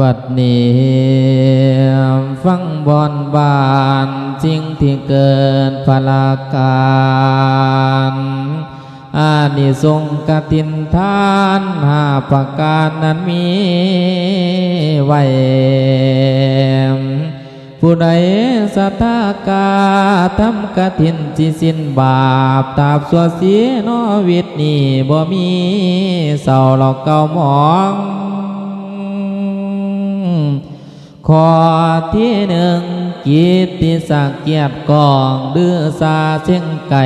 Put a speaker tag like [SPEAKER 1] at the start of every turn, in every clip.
[SPEAKER 1] บัดนี้ฟังบอนบานสิ่งที่เกินพลาการอานิสงกตินทานหาประการนั้นมีไว้ ผู้ใดสัทธากาทำกฐินจิสินบาปตาบสวเสียนอวิตนี่บ่มีเศร้าหลอกเก่าหมอง ข้อที่หนึ่งกิตติศักเกียรติกองดื้อสาเชียงไก่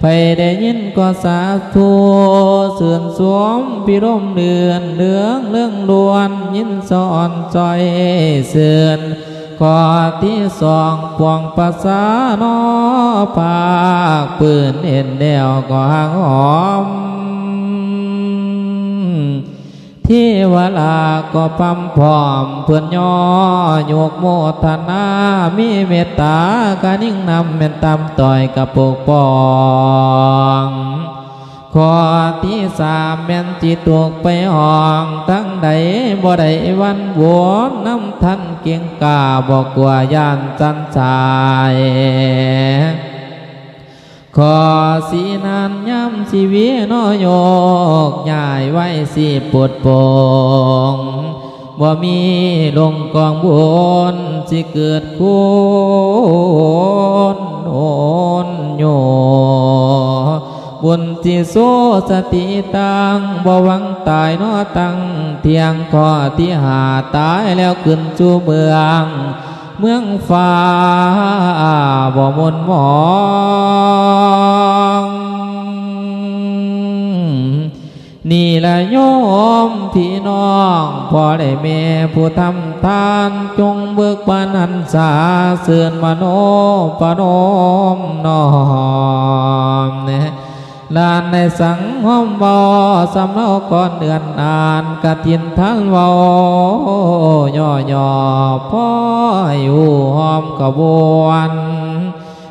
[SPEAKER 1] ไปได้ยินก็สาธุเสื่อนสวมพิรมเดือนเดืองเรื่องลวนยินสอนจอยเสื่อนข้อที่สองปวงภาษานอภาคปืนเห็นเดียวก็หางหอม ที่เวลาก็ปั๊มพร้อมเพื่อนย่อโยกโมทนา มีเมตตากานิ่งนำเป็นตำต่อยกระปกปองข้อที่สามแม่นจิตตกไปห้องทั้งใดบ่ได้วันวนน้ำท่านเกียงกาบอกกลัว่ายานจันชาย ขอสีนันย้ำชีวิตนอโยกใหญ่ไว้สิปวดปงบ่มีลงกองบุญสิเกิดคุณโอนโยบุญที่โซสติตังบ่หวังตายนอตังเทียงข้อที่หาตายแล้วขึ้นจูเมือง เมืองฟ้าบ่มนหมอ นี่ละโยมพี่น้องพ่อได้แม่ผู้ทำทานจงเบิกบานันษาเสื่อนมโนปนมน้อมเนี่ยลานในสังห้อมบอสำเนาก่อนเดือนนานกะทินทันวาย่อย่อพ่ออยู่หอมกระบวน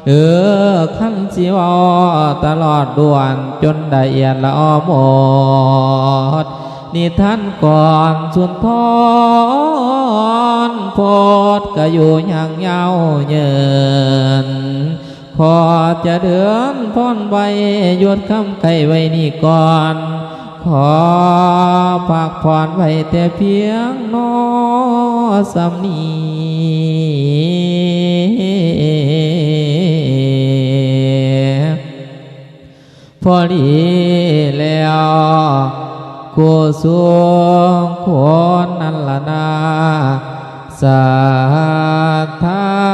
[SPEAKER 1] เออขั้นสิเวาตลอดด่วนจนได้เอียดละออหมดนี่ท่านก่อนสุนทรโพดก็อยู่อย่างยาวเยินขอจะเดือนพ้อนใบหยุดคำไก่ไว้นี่ก่อน ขอพักผ่อนไว้แต่เพียงนอสำนี อดีแล้วกูสูงคนนั่นละนาสาธา